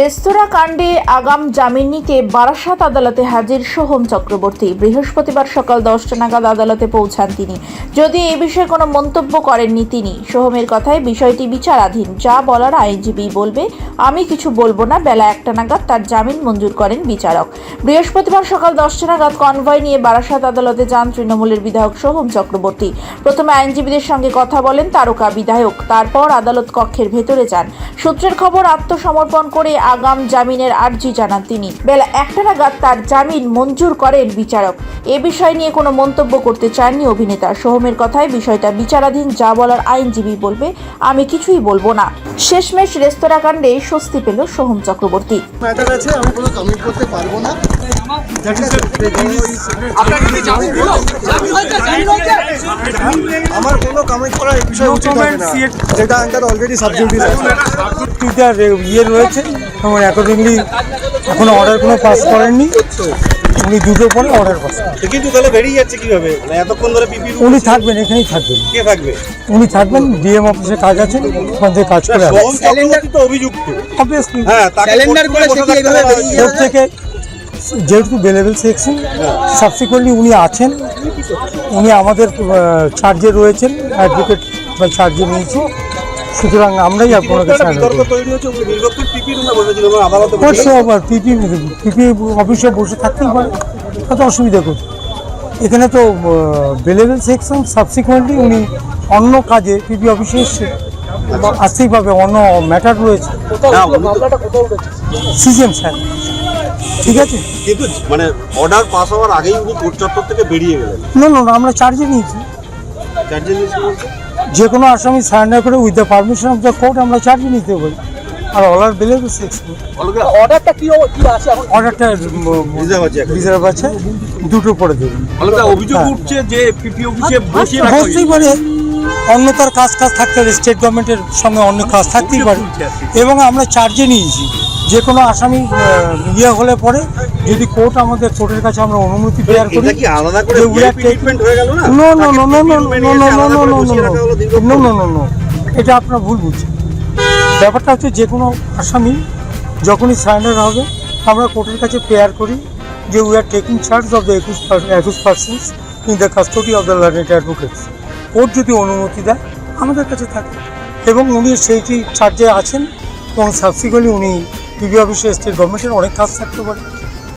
রেস্তোরাঁ কাণ্ডে আগাম জামিন নিতে বারাসাত আদালতে হাজির সোহম চক্রবর্তী। বৃহস্পতিবার সকাল দশটা নাগাদ আদালতে পৌঁছান তিনি। যদি এ বিষয়ে কোনো মন্তব্য করেননি তিনি। সোহমের কথায় বিষয়টি বিচারাধীন। যা বলার আইনজীবী বলবে, আমি কিছু বলব না। বেলা একটা নাগাদ তার জামিন মঞ্জুর করেন বিচারক। বৃহস্পতিবার সকাল দশটা নাগাদ কনভয় নিয়ে বারাসাত আদালতে যান তৃণমূলের বিধায়ক সোহম চক্রবর্তী। প্রথমে আইনজীবীদের সঙ্গে কথা বলেন তারকা বিধায়ক। তারপর আদালত কক্ষের ভেতরে যান। সূত্রের খবর, আত্মসমর্পণ করে আগাম জামিনের আর্জি জানান তিনি। বেলা একটা নাগাদ তার জামিন মঞ্জুর করেন বিচারক। এ বিষয় নিয়ে কোনো মন্তব্য করতে চাননি অভিনেতা। সোহমের কথায় বিষয়টা বিচারাধীন যা বলার আইনজীবী বলবে আমি কিছুই বলব না। শেষমেশ রেস্তোরাঁ কাণ্ডে স্বস্তি পেল সোহম চক্রবর্তী। ম্যাটার আছে আমি কোনো কমেন্ট করতে পারব না। আমার কোনো কমেন্ট করার এই বিষয়ে উচিত হবে না। যেটা আন্ডার অলরেডি সাবজেক্ট টিচার ইয়ে রয়েছে এবং অ্যাকর্ডিংলি এখনও অর্ডার কোনো পাস করেননি। উনি দুটোর পরে অর্ডার পাস। কিন্তু তাহলে বেরিয়ে যাচ্ছে কীভাবে? মানে এতক্ষণ ধরে পিপি উনি থাকবেন এখানেই থাকবেন। কে থাকবে? উনি থাকবেন ডিএম অফিসে কাজ আছে ওখান থেকে কাজ করে আসবেন। সোহম তো অভিযুক্ত। অবভিয়াসলি হ্যাঁ ক্যালেন্ডার করে সে কি এইভাবে বেরিয়ে থেকে যেহেতু বেলেবেল সেকশন সাবসিকুয়েন্টলি উনি আছেন উনি আমাদের চার্জে রয়েছেন অ্যাডভোকেট বা চার্জে নিয়েছি সুতরাং আমরাই আপনাকে অবশ্যই আবার পিপি পিপি অফিসে বসে থাকতেই পারে। কত অসুবিধা করছে এখানে তো বেলেবেল সেকশন সাবসিকুয়েন্টলি উনি অন্য কাজে পিপি অফিসে এসছে। আসতেই পাবে অন্য ম্যাটার রয়েছে। হ্যাঁ, সিজিএম স্যার। ঠিক আছে? কিন্তু মানে অর্ডার পাস হওয়ার আগেই উনি কোর্ট চত্বর থেকে বেরিয়ে গেলেন। না না না, আমরা চার্জে নিয়েছি। চার্জে নিয়েছে বলতে? যে কোনো আসামি সারেন্ডার করে with the permission of the court আমরা চার্জে নিতে পারি। আর অলার বেলেবেল সেকশন অর্ডারটা কি কি আছে এখন? অর্ডারটা Reserve আছে এখন। রিজার্ভ আছে। দুটো পরে দেবেন অলকা অভিযোগ হ্যাঁ। উঠছে যে পিপি অফিসে বসে রাখা বসতেই পারে। অন্য তার কাজ কাজ থাকতে পারে স্টেট গভর্নমেন্টের সঙ্গে অন্য কাজ থাকতেই পারে। এবং আমরা চার্জে নিয়েছি। যে কোনো আসামি ইয়ে হলে পরে যদি কোর্ট আমাদের কোর্টের কাছে আমরা অনুমতি দেওয়ার করি এটা না? আপনার ভুল বুঝছেন। ব্যাপারটা হচ্ছে যে কোনো আসামি যখনই সারেন্ডার হবে আমরা কোর্টের কাছে প্রেয়ার করি যে we are taking charge of the একুশ একুশ persons in the custody of the learned advocates court যদি অনুমতি দেয় আমাদের কাছে থাকে। এবং উনি সেইটি চার্জে আছেন এবং সাবসিকুয়েন্টলি উনি পিবি অফিসে স্টেট গভর্নমেন্টের অনেক কাজ থাকতে পারে।